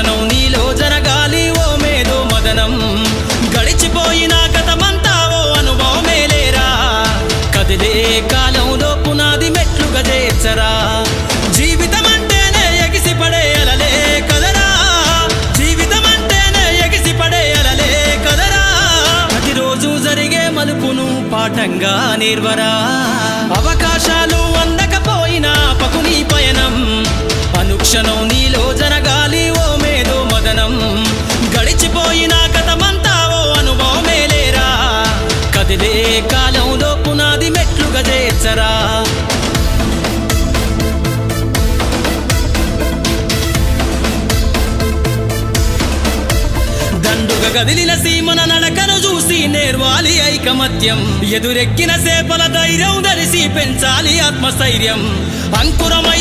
అనుక్షణం నీలో జరగాలి ఓ మేధో మదనం. గడిచిపోయిన గతమంతా ఓ అనుభవమే లేరా? కదిలే కాలంలో పునాది మెట్లుగా చేర్చరా? జీవితం అంటేనే ఎగిసి పడే అలలే కదరా? జీవితం అంటేనే ఎగిసి అలలే కదరా? ప్రతిరోజు జరిగే మలుపును పాఠంగా నిర్వరా? కదిలే కాలంలో పునాది మెట్లుగా చేర్చరా దండుగ గదిలిన సీమన నడకను చూసి నేర్వాలి ఐకమత్యం. ఎదురెక్కిన సేపల ధైర్యం ధరిసి పెంచాలి ఆత్మస్థైర్యం. అంకురమై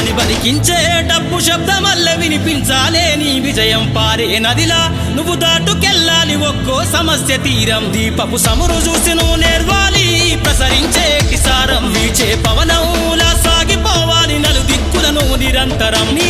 ధ్వని బలికించే డబ్బు శబ్దమల్ల వినిపించాలే నీ విజయం పారే నదిలా. నువ్వు దాటుకెళ్ళాలి ఒక్కో సమస్య తీరం. దీపపు సమురు చూసి నువ్వు నేర్వాలి ప్రసరించే కిసారం. వీచే పవనంలా సాగిపోవాలి నలు దిక్కులను నిరంతరం. నీ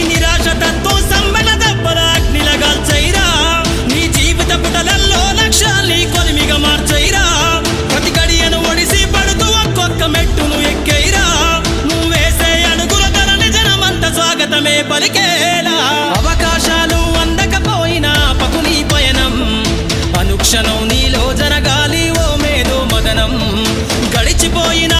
నీలో జరగాలి.